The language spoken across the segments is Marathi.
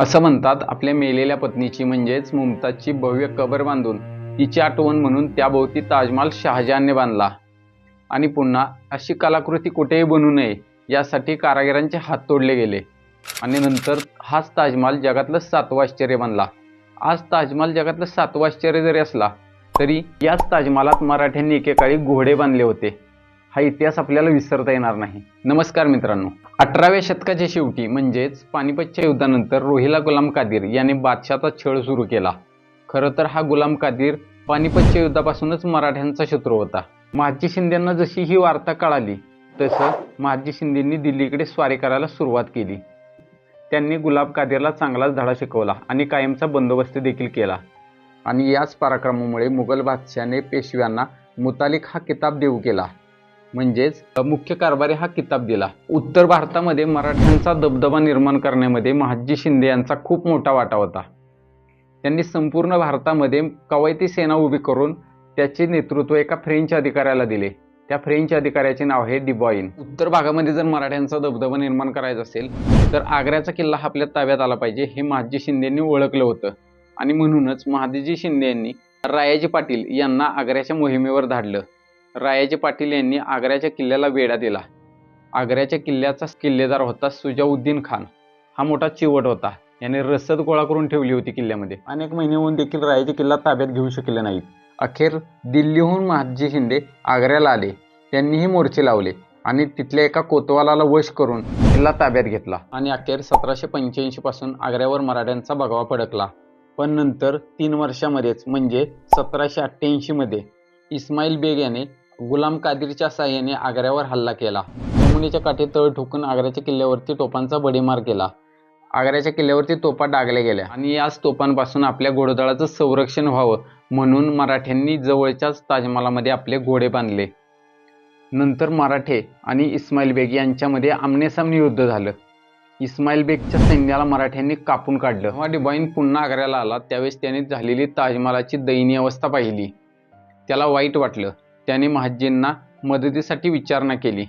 असं म्हणतात आपल्या मेलेल्या पत्नीची म्हणजेच मुमताजची भव्य कबर बांधून. तिची आठवण म्हणून त्याभोवती ताजमहाल शहाजहानने बांधला. आणि पुन्हा अशी कलाकृती कुठेही बनू नये यासाठी कारागिरांचे हात तोडले गेले. आणि नंतर हाच ताजमहाल जगातलं सातवं आश्चर्य बनला. आज ताजमहाल जगातलं सातवं आश्चर्य जरी असला तरी याच ताजमहालात मराठ्यांनी एकेकाळी घोडे बांधले होते. हा इतिहास आपल्याला विसरता येणार नाही. नमस्कार मित्रांनो. अठराव्या शतकाच्या शेवटी म्हणजेच पानिपतच्या युद्धानंतर रोहिला गुलाम कादीर याने बादशाचा छळ सुरू केला. खरं तर हा गुलाम कादीर पानिपतच्या युद्धापासूनच मराठ्यांचा शत्रू होता. महाजी शिंदेंना जशी ही वार्ता कळाली तसं महाजी शिंदेंनी दिल्लीकडे स्वारी करायला सुरुवात केली. त्यांनी गुलाब कादीरला चांगलाच धडा शिकवला आणि कायमचा बंदोबस्त देखील केला. आणि याच पराक्रमामुळे मुघल बादशाने पेशव्यांना मुतालिक हा किताब देऊ केला. म्हणजेच मुख्य कारभारी हा किताब दिला. उत्तर भारतामध्ये मराठ्यांचा दबदबा निर्माण करण्यामध्ये महाजी शिंदे यांचा खूप मोठा वाटा होता. त्यांनी संपूर्ण भारतामध्ये कवायती सेना उभी करून त्याचे नेतृत्व एका फ्रेंच अधिकाऱ्याला दिले. त्या फ्रेंच अधिकाऱ्याचे नाव आहे डिबॉईन उत्तर भागामध्ये जर मराठ्यांचा दबदबा निर्माण करायचा असेल तर आग्र्याचा किल्ला हा आपल्या ताब्यात आला पाहिजे हे महाजी शिंदेंनी ओळखलं होतं. आणि म्हणूनच महादेजी शिंदे यांनी रायाजी पाटील यांना आग्र्याच्या मोहिमेवर धाडलं. रायाजी पाटील यांनी आग्र्याच्या किल्ल्याला वेढा दिला. आग्र्याच्या किल्ल्याचा किल्लेदार होता सुजाउद्दीन खान. हा मोठा चिवट होता. याने रसद गोळा करून ठेवली होती किल्ल्यामध्ये. अनेक महिने होऊन देखील रायाचे किल्ला ताब्यात घेऊ शकले नाहीत. अखेर दिल्लीहून महादजी शिंदे आग्र्याला आले. त्यांनीही मोर्चे लावले आणि तिथल्या एका कोतवालाला वश करून किल्ला ताब्यात घेतला. आणि अखेर सतराशे पंच्याऐंशी पासून आग्र्यावर मराठ्यांचा भगवा फडकला. पण नंतर तीन वर्षामध्येच म्हणजे सतराशे अठ्ठ्याऐंशीमध्ये इस्माईल बेग याने गुलाम कादिरच्या साह्याने आग्र्यावर हल्ला केला. जमुनीच्या काठी तळ ठोकून आग्र्याच्या किल्ल्यावरती टोपांचा बडीमार केला. आग्र्याच्या किल्ल्यावरती तोफा डागल्या गेल्या आणि याच तोफांपासून आपल्या घोडदळाचं संरक्षण व्हावं म्हणून मराठ्यांनी जवळच्याच ताजमहालामध्ये आपले घोडे बांधले. नंतर मराठे आणि इस्माईल बेग यांच्यामध्ये आमनेसामने युद्ध झालं. इस्माईल बेगच्या सैन्याला मराठ्यांनी कापून काढलं. जेव्हा डिबाईन पुन्हा आग्र्याला आला त्यावेळेस त्याने झालेली ताजमहालाची दयनीय अवस्था पाहिली. त्याला वाईट वाटलं. त्याने महाजींना मदतीसाठी विचारणा केली.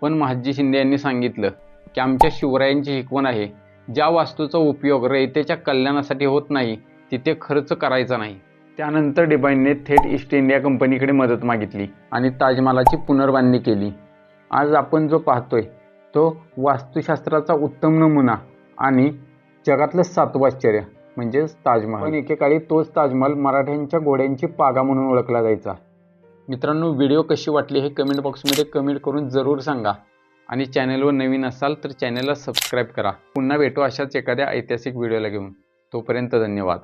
पण महाजी शिंदे यांनी सांगितलं की आमच्या शिवरायांची शिकवण आहे. ज्या वास्तूचा उपयोग रयतेच्या कल्याणासाठी होत नाही तिथे खर्च करायचा नाही. त्यानंतर डिबाईनने थेट ईस्ट इंडिया कंपनीकडे मदत मागितली आणि ताजमहालाची पुनर्बांधणी केली. आज आपण जो पाहतोय तो वास्तुशास्त्राचा उत्तम नमुना आणि जगातलं सातवाश्चर्य म्हणजेच ताजमहाल. पण एकेकाळी तोच ताजमहाल मराठ्यांच्या घोड्यांची पागा म्हणून ओळखला जायचा. मित्रांनो व्हिडिओ कशी वाटली हे कमेंट बॉक्समध्ये कमेंट करून जरूर सांगा. आणि चॅनलवर नवीन असाल तर चॅनलला सबस्क्राईब करा. पुन्हा भेटू अशाच एखाद्या ऐतिहासिक व्हिडिओला घेऊन. तोपर्यंत धन्यवाद.